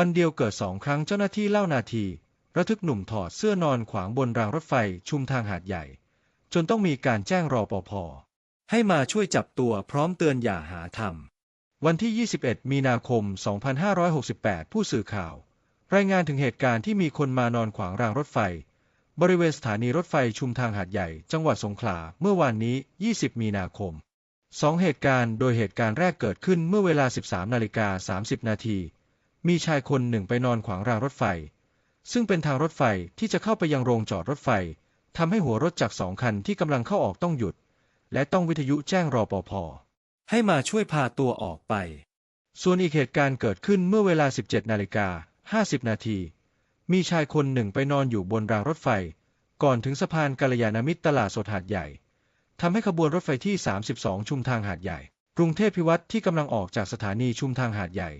วันเดียวเกิดสองครั้งเจ้าหน้าที่เล่านาที ระทึกหนุ่มถอดเสื้อนอนขวางบนรางรถไฟชุมทางหาดใหญ่ จนต้องมีการแจ้งรอปภให้มาช่วยจับตัวพร้อมเตือนอย่าหาทำวันที่ 21 มีนาคม 2568 ผู้สื่อข่าว รายงานถึงเหตุการณ์ที่มีคนมานอนขวางรางรถไฟ บริเวณสถานีรถไฟชุมทางหาดใหญ่ จังหวัดสงขลาเมื่อวานนี้ 20 มีนาคมสองเหตุการณ์โดยเหตุการณ์แรกเกิดขึ้นเมื่อเวลา 13 นาฬิกา 30 นาที มีชายคนหนึ่งไปนอนขวางรางรถไฟ ซึ่งเป็นทางรถไฟที่จะเข้าไปยังโรงจอดรถไฟทำให้หัวรถจากสองคันที่กำลังเข้าออกต้องหยุด และต้องวิทยุแจ้งรอปภให้มาช่วยพาตัวออกไป ส่วนอีกเหตุการณ์เกิดขึ้นเมื่อเวลา 17 นาฬิกา 50 นาที มีชายคนหนึ่งไปนอนอยู่บนรางรถไฟ ก่อนถึงสะพานกัลยาณมิตรตลาดสดหาดใหญ่ ทำให้ขบวนรถไฟที่ 32 ชุมทางหาดใหญ่ กรุงเทพพิวัตรที่กำลังออกจากสถานีชุมทางหาดใหญ่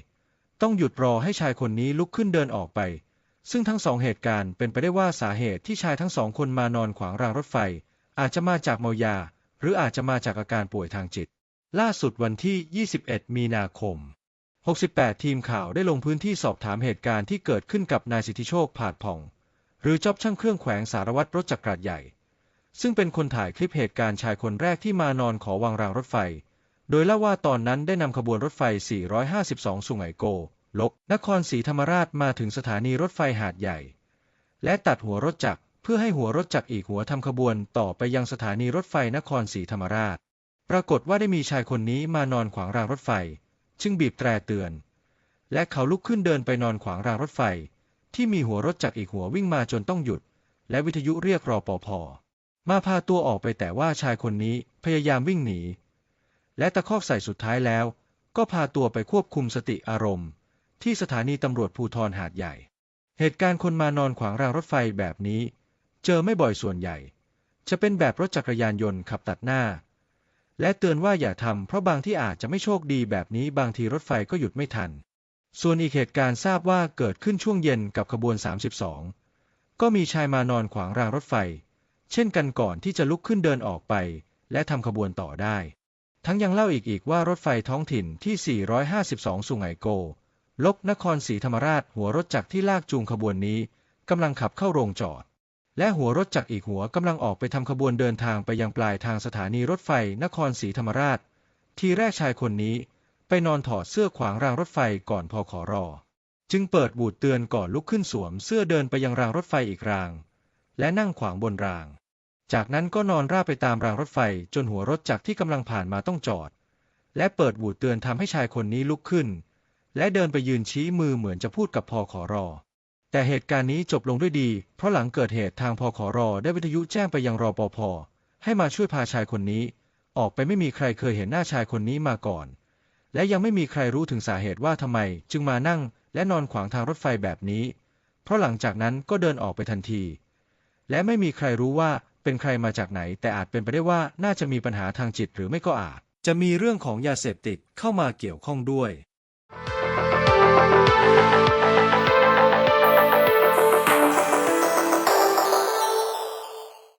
ต้องหยุดรอให้ชายคนนี้ลุกขึ้นเดินออกไป ซึ่งทั้งสองเหตุการณ์เป็นไปได้ว่าสาเหตุที่ชายทั้งสองคนมานอนขวางรางรถไฟ อาจจะมาจากเมายา หรืออาจจะมาจากอาการป่วยทางจิต ล่าสุดวันที่ 21 มีนาคม 68 ทีมข่าวได้ลงพื้นที่สอบถามเหตุการณ์ที่เกิดขึ้นกับนายสิทธิโชคผาดผ่อง หรือจอบช่างเครื่องแขวงสารวัตรรถจักรยานใหญ่ ซึ่งเป็นคนถ่ายคลิปเหตุการณ์ชายคนแรกที่มานอนขอวางรางรถไฟ โดยเล่าว่าตอนนั้นได้นำขบวนรถไฟ 452 สุไหงโกลก นครศรีธรรมราชมาถึงสถานีรถไฟหาดใหญ่ และตัดหัวรถจักรเพื่อให้หัวรถจักรอีกหัวทำขบวนต่อไปยังสถานีรถไฟนครศรีธรรมราช ปรากฏว่าได้มีชายคนนี้มานอนขวางรางรถไฟ จึงบีบแตรเตือน และเขาลุกขึ้นเดินไปนอนขวางรางรถไฟ ที่มีหัวรถจักรอีกหัววิ่งมาจนต้องหยุด และวิทยุเรียกรอปภมาพาตัวออกไปแต่ว่าชายคนนี้พยายามวิ่งหนี และตะคอกใส่สุดท้ายแล้ว ก็พาตัวไปควบคุมสติอารมณ์ ที่สถานีตำรวจภูธรหาดใหญ่ เหตุการณ์คนมานอนขวางรางรถไฟแบบนี้ เจอไม่บ่อยส่วนใหญ่ จะเป็นแบบรถจักรยานยนต์ขับตัดหน้า และเตือนว่าอย่าทำเพราะบางที่อาจจะไม่โชคดีแบบนี้บางทีรถไฟก็หยุดไม่ทัน ส่วนอีกเหตุการณ์ทราบว่าเกิดขึ้นช่วงเย็นกับขบวน 32 ก็มีชายมานอนขวางรางรถไฟ เช่นกันก่อนที่จะลุกขึ้นเดินออกไป และทำขบวนต่อได้ ทั้งยังเล่าอีกอีกว่ารถไฟท้องถิ่นที่ 452 สุไหงโกลกนครศรีธรรมราชหัวรถจักรที่ลากจูงขบวนนี้กำลังขับเข้าโรงจอด และหัวรถจักรอีกหัวกำลังออกไปทำขบวนเดินทางไปยังปลายทางสถานีรถไฟนครศรีธรรมราช ทีแรกชายคนนี้ ไปนอนถอดเสื้อขวางรางรถไฟก่อนพอขอรอ จึงเปิดบูดเตือนก่อนลุกขึ้นสวมเสื้อเดินไปยังรางรถไฟอีกราง และนั่งขวางบนราง จากนั้นก็นอนราบไปตามรางรถไฟจนหัวรถจักรที่กำลังผ่านมาต้องจอด และเปิดบูดเตือนทำให้ชายคนนี้ลุกขึ้น และเดินไปยืนชี้มือเหมือนจะพูดกับพอขอรอ แต่เหตุการณ์นี้จบลงด้วยดี เพราะหลังเกิดเหตุทางพอขอรอได้วิทยุแจ้งไปยังรอปภให้มาช่วยพาชายคนนี้ ออกไปไม่มีใครเคยเห็นหน้าชายคนนี้มาก่อน และยังไม่มีใครรู้ถึงสาเหตุว่าทำไม จึงมานั่งและนอนขวางทางรถไฟแบบนี้ เพราะหลังจากนั้นก็เดินออกไปทันที และไม่มีใครรู้ว่า เป็นใครมาจากไหน แต่อาจเป็นไปได้ว่าน่าจะมีปัญหาทางจิตหรือไม่ก็อาจ จะมีเรื่องของยาเสพติดเข้ามาเกี่ยวข้องด้วย